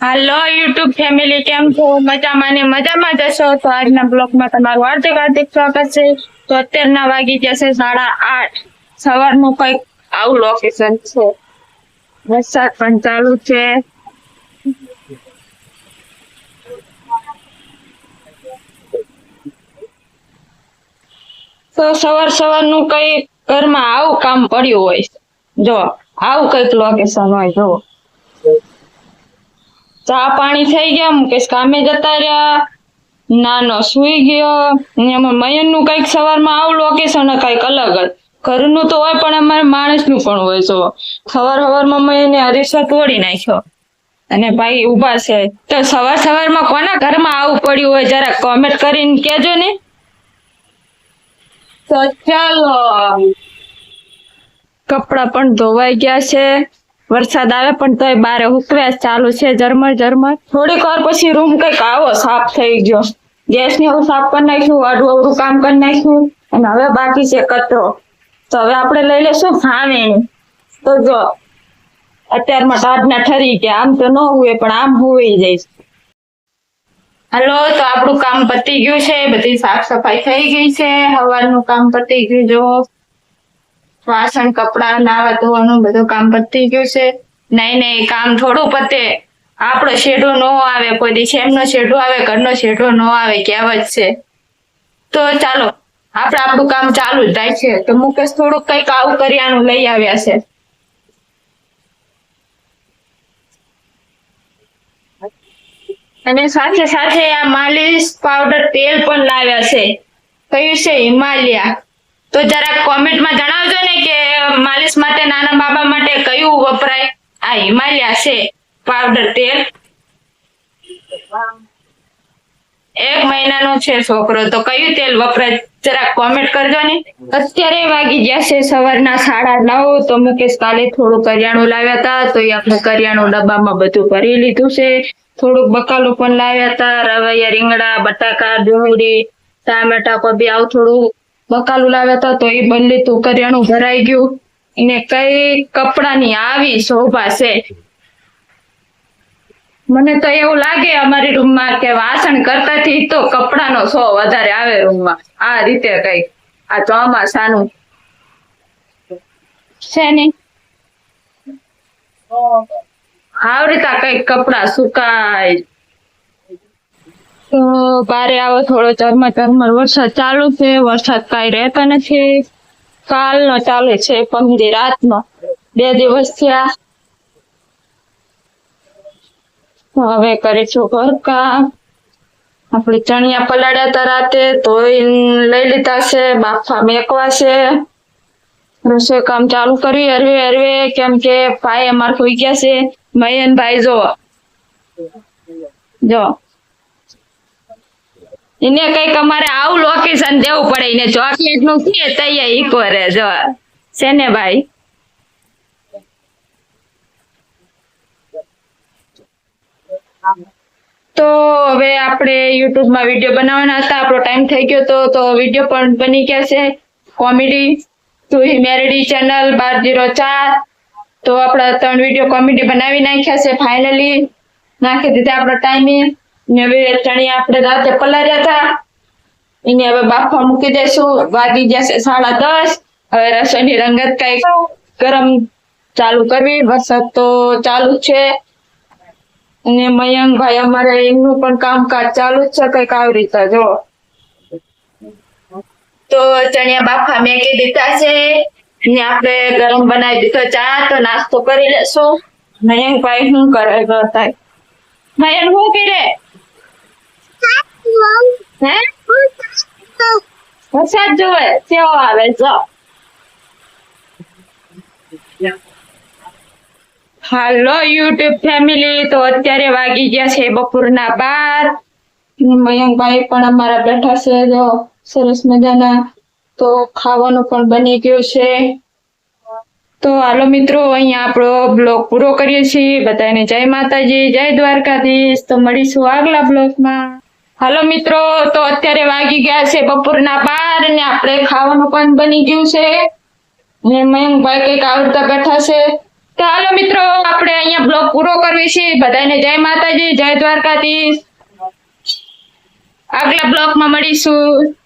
હાલો, YouTube family, કેમ છો? મજામાં ને મજામાં જશો તો આજના બ્લોગમાં તમારું હાર્દિક હાર્દિક સ્વાગત છે. તો અત્યારના વાગી જશે સાડા આઠ. સવારનું કંઈક આવું લોકેશન છે. વરસાદ પણ ચાલુ છે. તો સવાર સવારનું કઈ ઘરમાં આવું કામ પડ્યું હોય જો, આવું કંઈક લોકેશન હોય, જો. ચા પાણી થઈ ગયા. મુકેશ કામે જતા રહ્યા. નાનો સુઈ ગયો. ને એમાં મયનનું કંઈક સવારમાં આવું લોકેશન કંઈક અલગ જ ઘરનું તો હોય, પણ અમારે માણસનું પણ હોય જો સવાર સવારમાં મયને હરીશા તોડી નાખ્યો. અને ભાઈ ઊભા છે. તો સવાર સવારમાં કોના ઘરમાં આવું પડ્યું હોય, જરા કોમેન્ટ કરીને કેજો ને. તો ચાલો. કપડા પણ ધોવાઈ ગયા છે. વરસાદ આવે પણ તોય બારે હુકવ્યા ચાલુ છે, ઝરમર ઝરમર. થોડીક વાર પછી રૂમ કંઈક આવો સાફ થઈ ગયો. ગેસ ને એવું સાફ કરી નાખ્યું અડવું અવડું કામ કરી નાખ્યું, અને હવે બાકી છે કચરો. તો હવે આપણે લઈ લેશું ખાવીને તો જો, અત્યારમાં ટાઢના ઠરી ગયા, આમ તો ન હોય પણ આમ હોઈ જાય. હાલો, તો આપણું કામ પતી ગયું છે, બધી સાફ સફાઈ થઈ ગઈ છે, હવાનું કામ પતી ગયું જો. વાસણ, કપડા, નાવા, ધોવાનું બધું કામ પતી ગયું છે. નહીં નહીં કામ થોડું પતે. આપણો શેઢો ન આવે, કોઈ દિવસ એમનો શેઢો આવે, ઘરનો શેઢો ન આવે, કહેવત છે. તો ચાલો, આપણે આપણું કામ ચાલુ જ છે. તો મુકેશ થોડુંક કંઈક આવું કર્યાનું લઈ આવ્યા છે. અને સાથે સાથે આ માલિશ પાવડર તેલ પણ લાવ્યા છે. કયું છે? હિમાલયા. તો જરા કોમેન્ટમાં જણાવજો ને કે માલિશ માટે નાના બાબા માટે કયું વપરાય? આ હિમાલયા છે પાવડર તેલ. એક મહિનાનો છે છોકરો, તો કયું તેલ વપરાય? જરા કોમેન્ટ કરજો ને. અત્યારે વાગી ગયા છે સવારના સાડા નવ, તો મુકેશ કાલે થોડું કરિયાણું લાવ્યા હતા તો એ આપણે કરિયાણું ડબ્બામાં બધું ભરી લીધું છે. થોડુંક બકાલું પણ લાવ્યા હતા, રવૈયા રીંગણા, બટાકા, ડુંગળી, ટામેટા, કોબી, આવું થોડું બકાલું લાવ્યા હતા તો એ બદલે તું કરિયાણું ભરાઈ ગયું. ને કઈ કપડાની આવી શોભા છે? મને તો એવું લાગે અમારી રૂમમાં કે વાસણ કરતાથી તો કપડાનો શો વધારે આવે રૂમમાં. આ રીતે કઈ આ ચોમાસાનું. છે ને? આવડતા કંઈક કપડા સુકાય. તો બારે આવો થોડો ચરમર ચરમર વરસાદ ચાલુ છે. વરસાદ કાંઈ રહેતો નથી. કાલનો ચાલે છે પમદી રાતનો. બે દિવસ થયા. તો હવે કરીશું ઘરકામ. આપણે ચણિયા પલાળ્યા હતા રાતે. ધોઈ લઈ લીધા છે. બાફા મેકવા છે. રસોઈ કામ ચાલુ કરી હરવે હરવે કેમ કે ભાઈ અમાર સુઈ ગયા છે. મયન ભાઈ જો જો એને કંઈક અમારે આવું લોકેશન દેવું પડે. એને ચોકલેટનું છે તૈયાર ઈકો રે જો. છે ને ભાઈ? તો હવે આપણે યુટ્યુબમાં વીડિયો બનાવવાના હતા. આપણો ટાઈમ થઈ ગયો તો તો વીડિયો પણ બની ગયા છે. કોમેડી ટુ મેરડી ચેનલ બાર જીરો ચાર. તો આપણા ત્રણ વીડિયો કોમેડી બનાવી નાખ્યા છે ફાઇનલી નાખી દીધા આપણો ટાઈમે આપણે રાતે પલાર્યા હતા એને હવે બાફા મૂકી દઈશું વાગી જશે સાડા દસ. હવે રસોઈની રંગત કંઈક ગરમ ચાલુ કરવી. વરસાદ તો ચાલુ છે. અને મયંકભાઈ અમારે એમનું પણ કામકાજ ચાલુ છે. કંઈક આવી રીતે જો. તો ચણિયા બાફા મેકી દીધા છે. ને આપણે ગરમ બનાવી દીધો ચા. તો નાસ્તો કરી લેશું. મયંકભાઈ શું કરે? થાય. મયંક શું કરે? વરસાદ જોવે કેવો આવે, જો. હાલો, યુટ્યુબ ફેમિલી, તો અત્યારે વાગી ગયા છે બપોરના બાર. મયંકભાઈ પણ અમારા બેઠા છે, જો સરસ મજાના. તો ખાવાનું પણ બની ગયું છે. તો હાલો મિત્રો, અહીંયા આપણો બ્લોગ પૂરો કરીએ છીએ. બધાને જય માતાજી, જય દ્વારકાધીશ. તો મળીશું આગલા બ્લોગમાં. હાલો મિત્રો, તો અત્યારે વાગી ગયા છે બપોરના બાર ને આપણે ખાવાનું પણ બની ગયું છે. ને મયંકભાઈ કંઈક આવડતા બેઠા છે. તો હાલો મિત્રો, આપણે અહીંયા બ્લોગ પૂરો કરવી છે. બધાને જય માતાજી, જય દ્વારકાધીશ. આગલા બ્લોકમાં મળીશું.